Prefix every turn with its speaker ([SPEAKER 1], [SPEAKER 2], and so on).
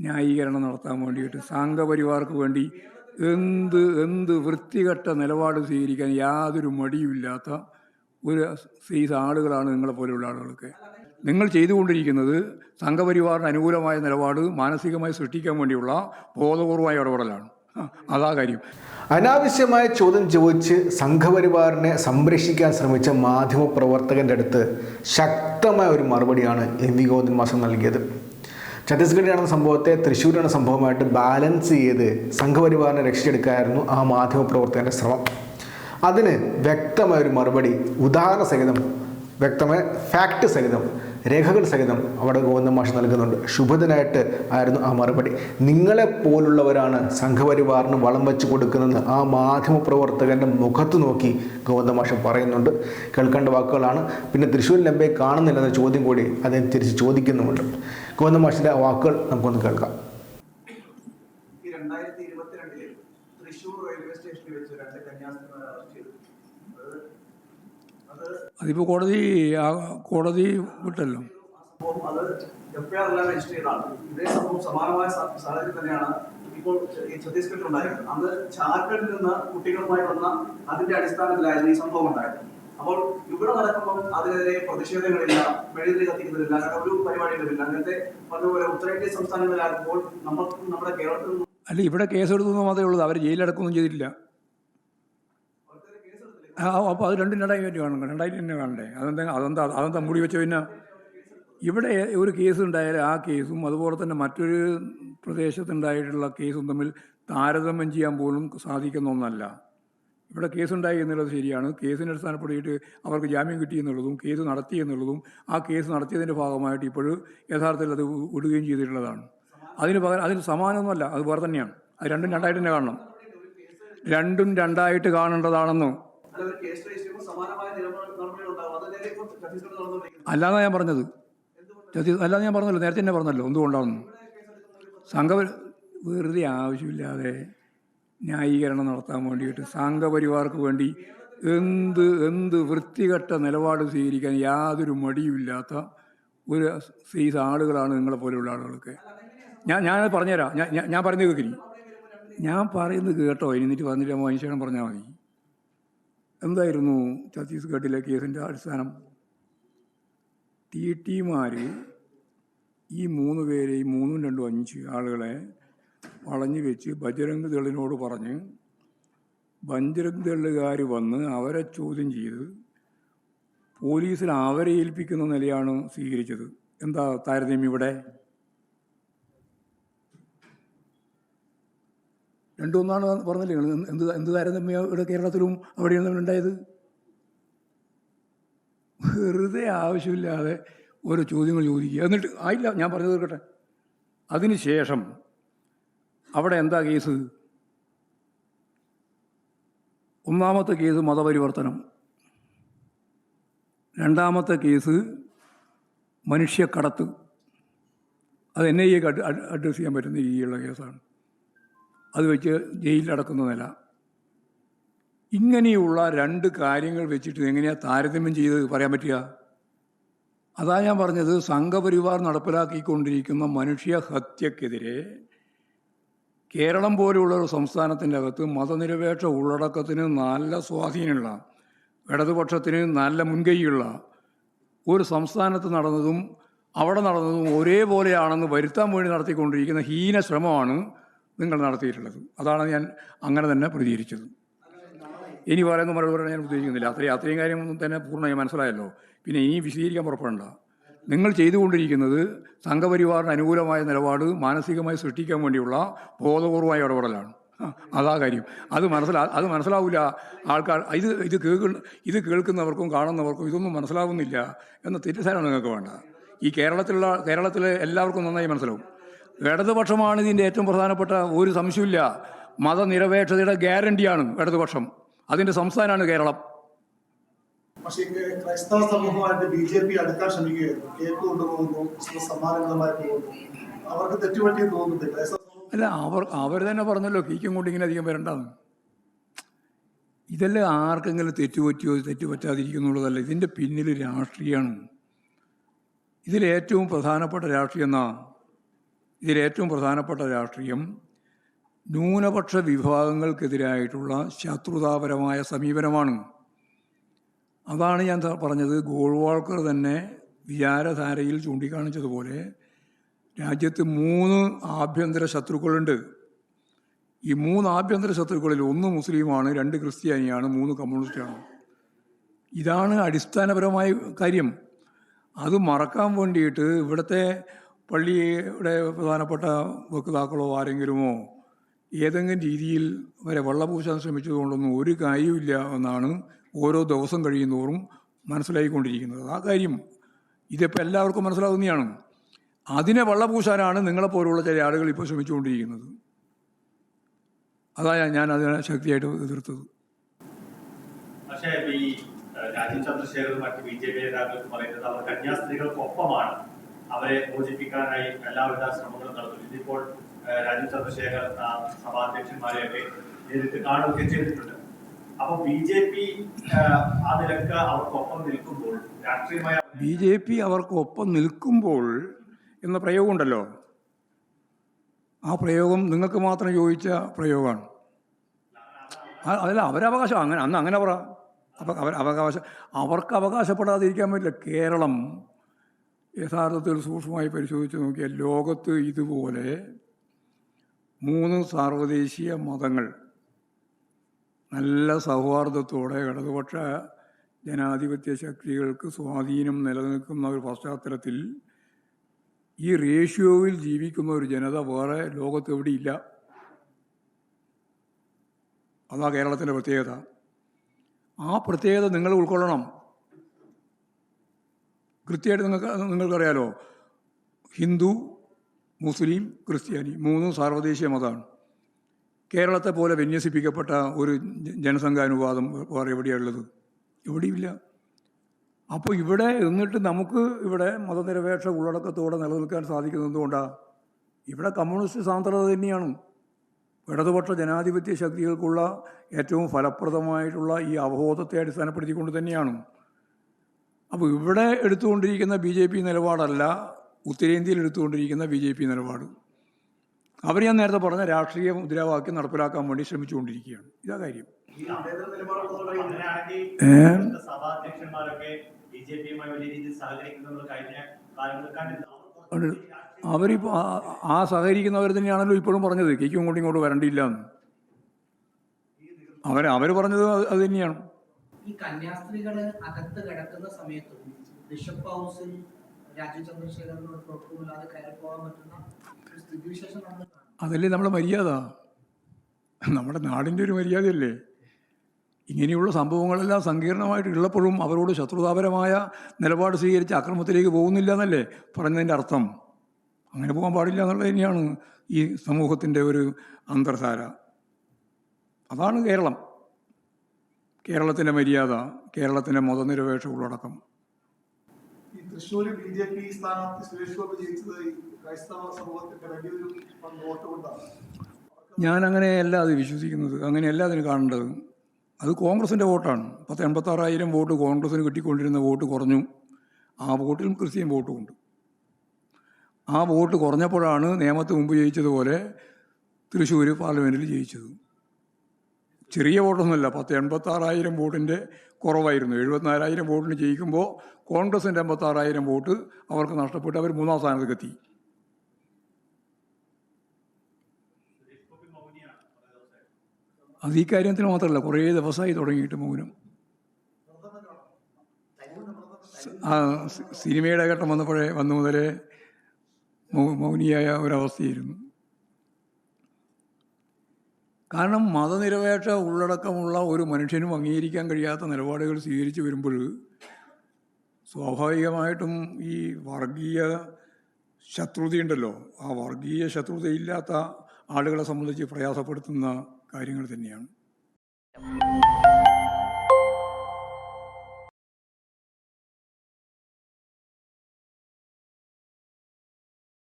[SPEAKER 1] ന്യായീകരണം നടത്താൻ വേണ്ടിയിട്ട് സംഘപരിവാർക്ക് വേണ്ടി എന്ത് എന്ത് വൃത്തികെട്ട നിലപാട് സ്വീകരിക്കാൻ യാതൊരു മടിയുമില്ലാത്ത ഒരു സൈസ് ആളുകളാണ് നിങ്ങളെ പോലെയുള്ള ആളുകളൊക്കെ. നിങ്ങൾ ചെയ്തുകൊണ്ടിരിക്കുന്നത് സംഘപരിവാറിന് അനുകൂലമായ നിലപാട് മാനസികമായി സൃഷ്ടിക്കാൻ വേണ്ടിയുള്ള ബോധപൂർവമായ ഇടപെടലാണ്. അതാ കാര്യം.
[SPEAKER 2] അനാവശ്യമായ ചോദ്യം ചോദിച്ച് സംഘപരിവാറിനെ സംരക്ഷിക്കാൻ ശ്രമിച്ച മാധ്യമ മാധ്യമപ്രവർത്തകന്റെ അടുത്ത് ശക്തമായ ഒരു മറുപടിയാണ് എം വി ഗോവിന്ദൻ മാസം നൽകിയത്. ഛത്തീസ്ഗഡിൽ നടന്ന സംഭവത്തെ തൃശ്ശൂർ നടന്ന സംഭവമായിട്ട് ബാലൻസ് ചെയ്ത് സംഘപരിവാറിനെ രക്ഷിച്ചെടുക്കായിരുന്നു ആ മാധ്യമപ്രവർത്തകന്റെ ശ്രമം. അതിന് വ്യക്തമായ ഒരു മറുപടി ഉദാഹരണ സഹിതം വ്യക്തമായ ഫാക്ട് സഹിതം രേഖകൾ സഹിതം അവിടെ ഗോവിന്ദ മാഷ് നൽകുന്നുണ്ട്. ശുഭദിനായിട്ട് ആയിരുന്നു ആ മറുപടി. നിങ്ങളെ പോലുള്ളവരാണ് സംഘപരിവാറിന് വളം വെച്ച് കൊടുക്കുന്നതെന്ന് ആ മാധ്യമപ്രവർത്തകന്റെ മുഖത്ത് നോക്കി ഗോവിന്ദ മാഷ് പറയുന്നുണ്ട്. കേൾക്കേണ്ട വാക്കുകളാണ്. പിന്നെ തൃശ്ശൂരിൽ ലംബയെ കാണുന്നില്ലെന്ന ചോദ്യം കൂടി അദ്ദേഹം തിരിച്ച് ചോദിക്കുന്നുമുണ്ട്. ഗോവിന്ദ മാഷിന്റെ വാക്കുകൾ നമുക്കൊന്ന് കേൾക്കാം.
[SPEAKER 3] രണ്ടായിരത്തി ഇരുപത്തിരണ്ടിൽ തൃശൂർ റെയിൽവേ സ്റ്റേഷനിൽ വെച്ച് രണ്ട് കന്യാസ്ത്രീമാരെ അറസ്റ്റ് ചെയ്തു അത് അത്
[SPEAKER 1] അതിപ്പോൾ കോടതി കോടതി വിട്ടല്ലോ.
[SPEAKER 3] ഇപ്പോൾ ഛത്തീസ്ഗഡിൽ ഉണ്ടായിരുന്നത്. അന്ന് ജാർഖണ്ഡിൽ നിന്ന് കുട്ടികളുമായി വന്ന അതിന്റെ അടിസ്ഥാനത്തിലായിരുന്നു ഈ സംഭവം ഉണ്ടായത് അപ്പോൾ ഇവിടെ നടക്കുമ്പോൾ അതിനെതിരെ പ്രതിഷേധങ്ങളില്ല മെഴുകുതിരി ഒരു അങ്ങനത്തെ ഉത്തരേന്ത്യൻ സംസ്ഥാനങ്ങളിലാകുമ്പോൾ നമുക്ക് നമ്മുടെ കേരളത്തിൽ
[SPEAKER 1] അല്ല ഇവിടെ കേസെടുത്തു മാത്രമേ ഉള്ളൂ. അവർ ജയിലടക്കൊന്നും ചെയ്തിട്ടില്ല. അപ്പോൾ അത് രണ്ടും രണ്ടായി പറ്റി വേണം രണ്ടായിട്ട് തന്നെ കാണണ്ടേ അതെന്താ അതെന്താ അതെന്താ മുടി വെച്ച പിന്നെ ഇവിടെ ഒരു കേസ് ആ കേസും അതുപോലെ തന്നെ മറ്റൊരു പ്രദേശത്തുണ്ടായിട്ടുള്ള കേസും തമ്മിൽ താരതമ്യം ചെയ്യാൻ പോലും സാധിക്കുന്ന ഒന്നല്ല. ഇവിടെ കേസുണ്ടായി എന്നുള്ളത് ശരിയാണ്. കേസിനെ അടിസ്ഥാനപ്പെടുത്തിയിട്ട് അവർക്ക് ജാമ്യം കിട്ടി എന്നുള്ളതും കേസ് നടത്തി എന്നുള്ളതും ആ കേസ് നടത്തിയതിന്റെ ഭാഗമായിട്ട് ഇപ്പോഴും യഥാർത്ഥത്തിൽ അത് വിടുകയും ചെയ്തിട്ടുള്ളതാണ്. അതിന് പകരം അതിന് സമാനമൊന്നുമല്ല അത് വേറെ തന്നെയാണ്. അത് രണ്ടും രണ്ടായിട്ട് തന്നെ കാണണം. രണ്ടും രണ്ടായിട്ട് കാണേണ്ടതാണെന്ന് അല്ലാതെ ഞാൻ പറഞ്ഞത്. അല്ലാതെ ഞാൻ പറഞ്ഞല്ലോ നേരത്തെ തന്നെ പറഞ്ഞല്ലോ എന്തുകൊണ്ടാണെന്ന്. സംഘ വെറുതെ ആവശ്യമില്ലാതെ ന്യായീകരണം നടത്താൻ വേണ്ടിയിട്ട് സംഘപരിവാർക്ക് വേണ്ടി എന്ത് എന്ത് വൃത്തികെട്ട നിലപാട് സ്വീകരിക്കാൻ യാതൊരു മടിയുമില്ലാത്ത ഒരു സൈസ് ആളുകളാണ് നിങ്ങളെ പോലെയുള്ള ആളുകളൊക്കെ. ഞാൻ ഞാൻ പറഞ്ഞുതരാം. ഞാൻ ഞാൻ- പറഞ്ഞു പറയുന്നത് കേൾക്കിനി ഞാൻ പറയുന്നത് കേട്ടോ. എന്നിട്ട് വന്നിട്ട് മനുഷ്യനും പറഞ്ഞാൽ മതി. എന്തായിരുന്നു ഛത്തീസ്ഗഡിലെ കേസിന്റെ അടിസ്ഥാനം? ടി ടിമാർ ഈ മൂന്ന് പേരെ ഈ മൂന്നും രണ്ടും അഞ്ച് ആളുകളെ വളഞ്ഞു വെച്ച് ബജരംഗ് ദളിനോട് പറഞ്ഞ് ബജരംഗ് ദളുകാർ വന്ന് അവരെ ചോദ്യം ചെയ്ത് പോലീസിൽ അവരെ ഏൽപ്പിക്കുന്ന നിലയാണ് സ്വീകരിച്ചത്. എന്താ താരതമ്യം ഇവിടെ? രണ്ടൊന്നാണ് പറഞ്ഞില്ലേ? എന്ത് എന്ത് താരതമ്യം ഇവിടെ കേരളത്തിലും അവിടെയാണ് തമ്മിലുണ്ടായത് വെറുതെ ആവശ്യമില്ലാതെ ഓരോ ചോദ്യങ്ങൾ ചോദിക്കുക. എന്നിട്ട് ആയില്ല ഞാൻ പറഞ്ഞു തീർക്കട്ടെ അതിനുശേഷം അവിടെ എന്താ കേസ്? ഒന്നാമത്തെ കേസ് മതപരിവർത്തനം. രണ്ടാമത്തെ കേസ് മനുഷ്യക്കടത്ത്. അത് എൻ ഐ എക്ക് അഡ്രസ് ചെയ്യാൻ പറ്റുന്ന രീതിയിലുള്ള കേസാണ്. അത് വെച്ച് ജയിലിലടക്കുന്ന നില. ഇങ്ങനെയുള്ള രണ്ട് കാര്യങ്ങൾ വെച്ചിട്ട് എങ്ങനെയാണ് താരതമ്യം ചെയ്ത് പറയാൻ പറ്റുക? അതാ ഞാൻ പറഞ്ഞത് സംഘപരിവാർ നടപ്പിലാക്കിക്കൊണ്ടിരിക്കുന്ന മനുഷ്യ ഹത്യക്കെതിരെ കേരളം പോലെയുള്ള ഒരു സംസ്ഥാനത്തിന്റെ അകത്ത് മതനിരപേക്ഷ ഉള്ളടക്കത്തിന് നല്ല സ്വാധീനമുള്ള ഇടതുപക്ഷത്തിന് നല്ല മുൻകൈയുള്ള ഒരു സംസ്ഥാനത്ത് നടന്നതും അവിടെ നടന്നതും ഒരേപോലെയാണെന്ന് വരുത്താൻ വേണ്ടി നടത്തിക്കൊണ്ടിരിക്കുന്ന ഹീന ശ്രമമാണ് നിങ്ങൾ നടത്തിയിട്ടുള്ളത്. അതാണ് ഞാൻ അങ്ങനെ തന്നെ പ്രതികരിച്ചത്. ഇനി പറയുന്ന മറുപടി പറയാൻ ഞാൻ ഉദ്ദേശിക്കുന്നില്ല. അത്രയും അത്രയും കാര്യം തന്നെ പൂർണമായി മനസ്സിലായല്ലോ. പിന്നെ ഇനി വിശദീകരിക്കാൻ പുറപ്പെടണ്ട. നിങ്ങൾ ചെയ്തുകൊണ്ടിരിക്കുന്നത് സംഘപരിവാറിന് അനുകൂലമായ നിലപാട് മാനസികമായി സൃഷ്ടിക്കാൻ വേണ്ടിയുള്ള ബോധപൂർവമായ ഇടപെടലാണ്. അതാ കാര്യം. അത് മനസ്സിലാ അത് മനസ്സിലാവില്ല ആൾക്കാർ ഇത് ഇത് കേൾക്കുന്ന ഇത് കേൾക്കുന്നവർക്കും കാണുന്നവർക്കും ഇതൊന്നും മനസ്സിലാവുന്നില്ല എന്ന തെറ്റിദ്ധാരണ നിങ്ങൾക്ക് വേണ്ട. ഈ കേരളത്തിലുള്ള കേരളത്തിലെ എല്ലാവർക്കും നന്നായി മനസ്സിലാവും. ഇടതുപക്ഷമാണ് ഇതിന്റെ ഏറ്റവും പ്രധാനപ്പെട്ട ഒരു സംശയമില്ല മതനിരപേക്ഷതയുടെ ഗ്യാരണ്ടിയാണ് ഇടതുപക്ഷം. അതിന്റെ സംസ്ഥാനമാണ് കേരളം.
[SPEAKER 4] പക്ഷേ ഇങ്ങ് ക്രൈസ്തവ സമൂഹമായിട്ട് ബി ജെ പി അടുക്കാൻ ശ്രമിക്കുകയായിരുന്നു. കേക്ക് കൊണ്ടുപോകുന്നു ക്രിസ്മസ് സമ്മാനങ്ങളുമായി പോകുന്നു. അവർക്ക് തെറ്റുപറ്റിയെന്ന് തോന്നുന്നുണ്ട്. ക്രൈസ്തവ
[SPEAKER 1] അല്ല അവർ അവർ തന്നെ പറഞ്ഞല്ലോ കീക്കും കൊണ്ട് ഇങ്ങനെ അധികം വരണ്ടെന്ന്. ഇതെല്ലാം ആർക്കെങ്കിലും തെറ്റുപറ്റിയോ തെറ്റുപറ്റാതിരിക്കുന്നുള്ളതല്ല ഇതിന്റെ പിന്നിൽ രാഷ്ട്രീയമാണ്. ഇതിലേറ്റവും പ്രധാനപ്പെട്ട രാഷ്ട്രീയം എന്നാ? ഇതിലേറ്റവും പ്രധാനപ്പെട്ട രാഷ്ട്രീയം ന്യൂനപക്ഷ വിഭാഗങ്ങൾക്കെതിരായിട്ടുള്ള ശത്രുതാപരമായ സമീപനമാണ്. അതാണ് ഞാൻ പറഞ്ഞത്. ഗോൾവാൾക്കർ തന്നെ വിചാരധാരയിൽ ചൂണ്ടിക്കാണിച്ചതുപോലെ രാജ്യത്ത് മൂന്ന് ആഭ്യന്തര ശത്രുക്കളുണ്ട്. ഈ മൂന്ന് ആഭ്യന്തര ശത്രുക്കളിൽ ഒന്ന് മുസ്ലിമാണ് രണ്ട് ക്രിസ്ത്യാനിയാണ് മൂന്ന് കമ്മ്യൂണിസ്റ്റാണ്. ഇതാണ് അടിസ്ഥാനപരമായ കാര്യം. അത് മറക്കാൻ വേണ്ടിയിട്ട് ഇവിടുത്തെ പള്ളിയുടെ പ്രധാനപ്പെട്ട വക്താക്കളോ ആരെങ്കിലുമോ ഏതെങ്കിലും രീതിയിൽ വരെ വെള്ളപൂശാൻ ശ്രമിച്ചതുകൊണ്ടൊന്നും ഒരു കാര്യമില്ല എന്നാണ് ഓരോ ദിവസം കഴിയുന്നതോറും മനസ്സിലായിക്കൊണ്ടിരിക്കുന്നത്. ആ കാര്യം ഇതിപ്പോൾ എല്ലാവർക്കും മനസ്സിലാവുന്നതാണ്. അതിനെ വെള്ളപൂശാനാണ് നിങ്ങളെപ്പോലുള്ള ചില ആളുകൾ ഇപ്പോൾ ശ്രമിച്ചുകൊണ്ടിരിക്കുന്നത്. അതാ ഞാൻ അതിനെ ശക്തിയായിട്ട് എതിർത്തത്.
[SPEAKER 5] പക്ഷേ ഈ രാജീവ് ചന്ദ്രശേഖർ മറ്റ് ബി ജെ പി നേതാക്കൾക്ക് പറയുന്നത് അവർ കന്യാസ്ത്രീകൾക്കൊപ്പമാണ്. അവരെ മോചിപ്പിക്കാനായി എല്ലാവിധ ശ്രമങ്ങളും നടത്തുന്നു ഇതിപ്പോൾ രാജീവ് ചന്ദ്രശേഖർ സഭാധ്യക്ഷന്മാരെയൊക്കെ നേരിട്ട് കാണുകയൊക്കെ ചെയ്തിട്ടുണ്ട്. അപ്പൊ ബി ജെ പി ആ നിലയ്ക്ക് അവർക്കൊപ്പം നിൽക്കുമ്പോൾ രാഷ്ട്രീയമായ
[SPEAKER 1] ബി ജെ പി അവർക്കൊപ്പം നിൽക്കുമ്പോൾ എന്ന പ്രയോഗമുണ്ടല്ലോ. ആ പ്രയോഗം നിങ്ങൾക്ക് മാത്രം ചോദിച്ച പ്രയോഗമാണ്. അതല്ല അവരവകാശം അങ്ങനെ അന്ന് അങ്ങനെ പറ. അവർ അവകാശം അവർക്ക് അവകാശപ്പെടാതിരിക്കാൻ പറ്റില്ല. കേരളം യഥാർത്ഥത്തിൽ സൂക്ഷ്മമായി പരിശോധിച്ച് നോക്കിയാൽ ലോകത്ത് ഇതുപോലെ മൂന്ന് സാർവദേശീയ മതങ്ങൾ നല്ല സൗഹാർദ്ദത്തോടെ ഇടതുപക്ഷ ജനാധിപത്യ ശക്തികൾക്ക് സ്വാധീനം നിലനിൽക്കുന്ന ഒരു പശ്ചാത്തലത്തിൽ ഈ റേഷ്യോയിൽ ജീവിക്കുന്ന ഒരു ജനത വേറെ ലോകത്ത് എവിടെയില്ല. അതാ കേരളത്തിന്റെ പ്രത്യേകത. ആ പ്രത്യേകത നിങ്ങൾ ഉൾക്കൊള്ളണം. കൃത്യമായിട്ട് നിങ്ങൾക്ക് നിങ്ങൾക്കറിയാലോ. ഹിന്ദു മുസ്ലിം ക്രിസ്ത്യാനി മൂന്നും സാർവദേശീയ മതമാണ്. കേരളത്തെ പോലെ വിന്യസിപ്പിക്കപ്പെട്ട ഒരു ജനസംഖ്യ ജനസംഖ്യാനുപാതം വേറെ എവിടെയുള്ളത് എവിടെയില്ല അപ്പോൾ ഇവിടെ എന്നിട്ട് നമുക്ക് ഇവിടെ മതനിരപേക്ഷ ഉള്ളടക്കത്തോടെ നിലനിൽക്കാൻ സാധിക്കുന്നത് എന്തുകൊണ്ടാണ് ഇവിടെ കമ്മ്യൂണിസ്റ്റ് സാന്ദ്രത തന്നെയാണ്. ഇടതുപക്ഷ ജനാധിപത്യ ശക്തികൾക്കുള്ള ഏറ്റവും ഫലപ്രദമായിട്ടുള്ള ഈ അവബോധത്തെ അടിസ്ഥാനപ്പെടുത്തിക്കൊണ്ട് തന്നെയാണ്. അപ്പോൾ ഇവിടെ എടുത്തുകൊണ്ടിരിക്കുന്ന ബി ജെ പി നിലപാടല്ല ഉത്തരേന്ത്യയിൽ എടുത്തുകൊണ്ടിരിക്കുന്ന ബി ജെ പി നിലപാട്. അവർ ഞാൻ നേരത്തെ പറഞ്ഞ രാഷ്ട്രീയ മുദ്രാവാക്യം നടപ്പിലാക്കാൻ വേണ്ടി ശ്രമിച്ചുകൊണ്ടിരിക്കുകയാണ്. ഇതാ കാര്യം. അവരിപ്പോൾ ആ- സഹകരിക്കുന്നവർ തന്നെയാണല്ലോ ഇപ്പോഴും പറഞ്ഞത്. കേക്കും ഇങ്ങോട്ടും ഇങ്ങോട്ട് വരണ്ടില്ല എന്ന് അവർ അവർ പറഞ്ഞത് അത് തന്നെയാണ്.
[SPEAKER 6] ഈ കന്യാസ്ത്രീകൾ അകത്ത് കിടക്കുന്ന സമയത്തും ബിഷപ്പ് ഹൗസിൽ രാജീവ് ചന്ദ്രശേഖരനോട് കുഴപ്പമില്ലാതെ കയറി പോകാൻ പറ്റുന്ന സ്ഥിതിവിശേഷം നമ്മൾ
[SPEAKER 1] അതല്ലേ നമ്മുടെ മര്യാദ? നമ്മുടെ നാടിന്റെ ഒരു മര്യാദയല്ലേ? ഇങ്ങനെയുള്ള സംഭവങ്ങളെല്ലാം സങ്കീർണമായിട്ട് ഉള്ളപ്പോഴും അവരോട് ശത്രുതാപരമായ നിലപാട് സ്വീകരിച്ച് അക്രമത്തിലേക്ക് പോകുന്നില്ല എന്നല്ലേ പറഞ്ഞതിന്റെ അർത്ഥം? അങ്ങനെ പോകാൻ പാടില്ല എന്നുള്ളത് തന്നെയാണ് ഈ സമൂഹത്തിന്റെ ഒരു അന്തർധാര. അതാണ് കേരളം. കേരളത്തിന്റെ മര്യാദ കേരളത്തിന്റെ മതനിരപേക്ഷ ഉള്ളടക്കം
[SPEAKER 4] ഈ തൃശ്ശൂര് ബി ജെ പി സ്ഥാനാർത്ഥി സുരേഷ് ഗോപി ജയിച്ചത് ഈ ക്രൈസ്തവ സമൂഹത്തിന്റെ വലിയൊരു വോട്ട് കൊണ്ടാണ്
[SPEAKER 1] ഞാൻ അങ്ങനെയല്ല അത് വിശ്വസിക്കുന്നത്. അങ്ങനെയല്ല അതിന് കാണേണ്ടത്. അത് കോൺഗ്രസിന്റെ വോട്ടാണ്. പത്ത് എൺപത്താറായിരം വോട്ട് കോൺഗ്രസിന് കിട്ടിക്കൊണ്ടിരുന്ന വോട്ട് കുറഞ്ഞു. ആ വോട്ടിലും ക്രിസ്ത്യൻ വോട്ടുമുണ്ട്. ആ വോട്ട് കുറഞ്ഞപ്പോഴാണ് നിയമത്തിന് മുമ്പ് ജയിച്ചതുപോലെ തൃശ്ശൂർ പാർലമെന്റിൽ ജയിച്ചത്. ചെറിയ വോട്ടൊന്നുമല്ല പത്ത് എൺപത്താറായിരം വോട്ടിന്റെ കുറവായിരുന്നു. എഴുപത്തിനാലായിരം വോട്ടിന് ജയിക്കുമ്പോൾ കോൺഗ്രസിന്റെ എൺപത്താറായിരം വോട്ട് അവർക്ക് നഷ്ടപ്പെട്ട് അവർ മൂന്നാം സ്ഥാനത്തേക്ക് എത്തി അത് ഈ കാര്യത്തിന് മാത്രമല്ല കുറേ ദിവസമായി തുടങ്ങിയിട്ട് മൗനം. ആ സിനിമയുടെ ഘട്ടം വന്നപ്പോഴേ വന്നു മുതലേ മൗനിയായ ഒരവസ്ഥയായിരുന്നു. കാരണം മതനിരപേക്ഷ ഉള്ളടക്കമുള്ള ഒരു മനുഷ്യനും അംഗീകരിക്കാൻ കഴിയാത്ത നിലപാടുകൾ സ്വീകരിച്ചു വരുമ്പോൾ സ്വാഭാവികമായിട്ടും ഈ വർഗീയ ശത്രുതയുണ്ടല്ലോ. ആ വർഗീയ ശത്രുതയില്ലാത്ത ആളുകളെ സംബന്ധിച്ച് പ്രയാസപ്പെടുത്തുന്ന കാര്യങ്ങൾ തന്നെയാണ്.